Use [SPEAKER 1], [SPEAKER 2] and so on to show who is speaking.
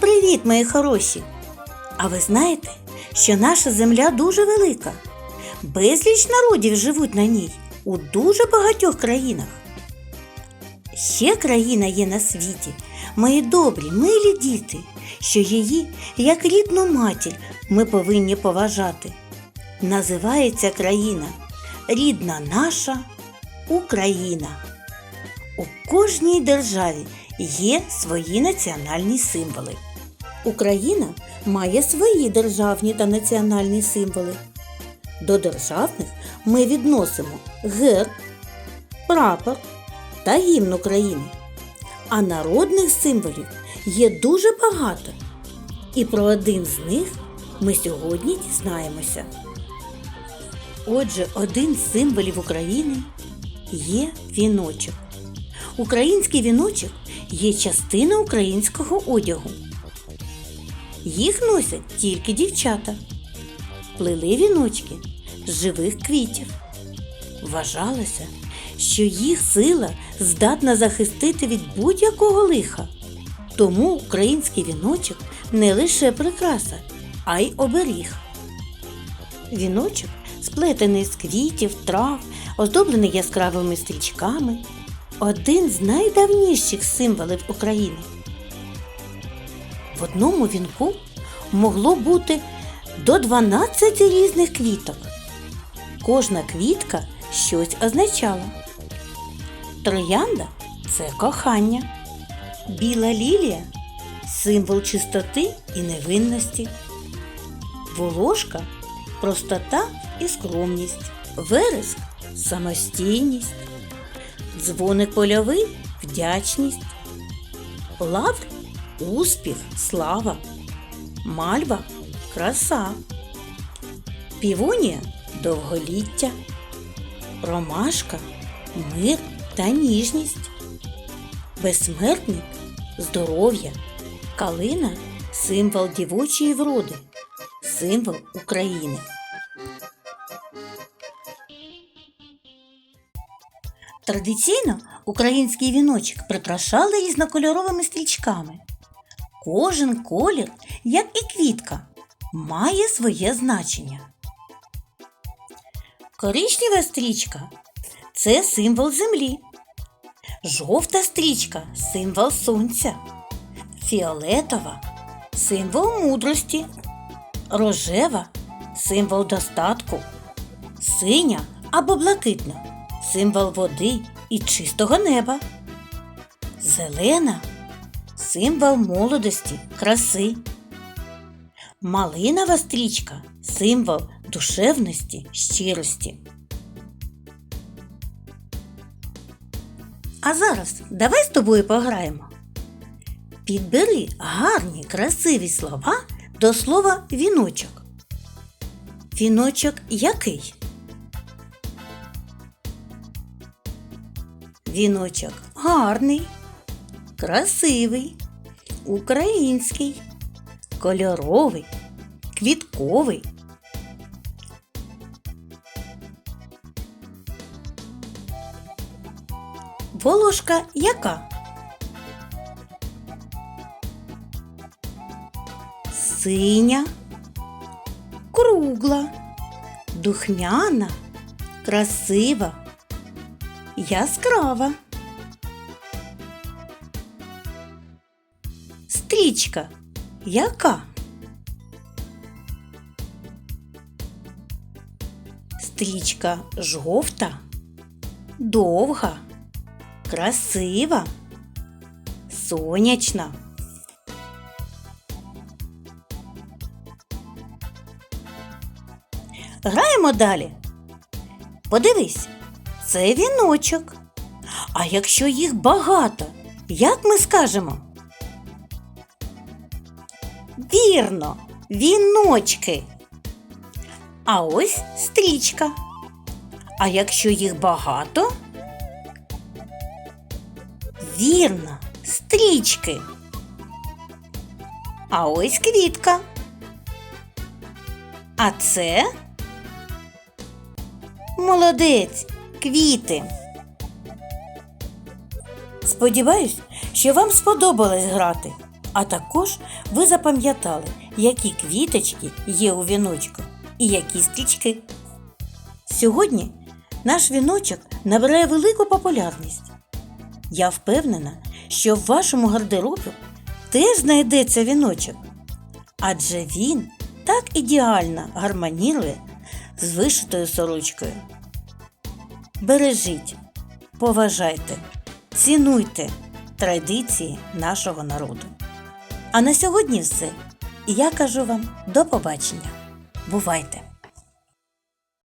[SPEAKER 1] Привіт, мої хороші! А ви знаєте, що наша земля дуже велика. Безліч народів живуть на ній у дуже багатьох країнах. Ще країна є на світі, мої добрі, милі діти, що її, як рідну матір, ми повинні поважати. Називається країна Рідна наша Україна. У кожній державі є свої національні символи. Україна має свої державні та національні символи. До державних ми відносимо герб, прапор та гімн України. А народних символів є дуже багато. І про один з них ми сьогодні дізнаємося. Отже, один з символів України є віночок. Український віночок є частина українського одягу. Їх носять тільки дівчата. Плели віночки з живих квітів. Вважалося, що їх сила здатна захистити від будь-якого лиха. Тому український віночок не лише прикраса, а й оберіг. Віночок сплетений з квітів, трав, оздоблений яскравими стрічками. Один з найдавніших символів України. В одному вінку могло бути до 12 різних квіток. Кожна квітка щось означала. Троянда це кохання. Біла лілія символ чистоти і невинності. Волошка простота і скромність. Вереск самостійність. Дзвоник польовий вдячність. Лавр успіх, слава. Мальва краса. Півонія довголіття. Ромашка мир та ніжність. Безсмертник здоров'я. Калина символ дівочої вроди, символ України. Традиційно український віночок прикрашали різнокольоровими стрічками. Кожен колір, як і квітка, має своє значення. Коричнева стрічка це символ землі. Жовта стрічка символ сонця. Фіолетова символ мудрості. Рожева символ достатку. Синя або блакитна символ води і чистого неба. Зелена символ молодості, краси. Малинова стрічка символ душевності, щирості. А зараз давай з тобою пограємо. Підбери гарні, красиві слова до слова віночок. Віночок який? Віночок гарний, красивий, український, кольоровий, квітковий. Волошка яка? Синя, кругла, духмяна, красива, яскрава. Стрічка яка? Стрічка жовта, довга, красива, сонячна. Граємо далі. Подивись, це віночок. А якщо їх багато, як ми скажемо? Вірно, віночки. А ось стрічка. А якщо їх багато? Вірно, стрічки. А ось квітка. А це Молодець, квіти. Сподіваюсь, що вам сподобалось грати, а також ви запам'ятали, які квіточки є у віночку і які стрічки. Сьогодні наш віночок набирає велику популярність. Я впевнена, що в вашому гардеробі теж знайдеться віночок, адже він так ідеально гармонірує з вишитою сорочкою. Бережіть, поважайте, цінуйте традиції нашого народу. А на сьогодні все. І я кажу вам до побачення. Бувайте!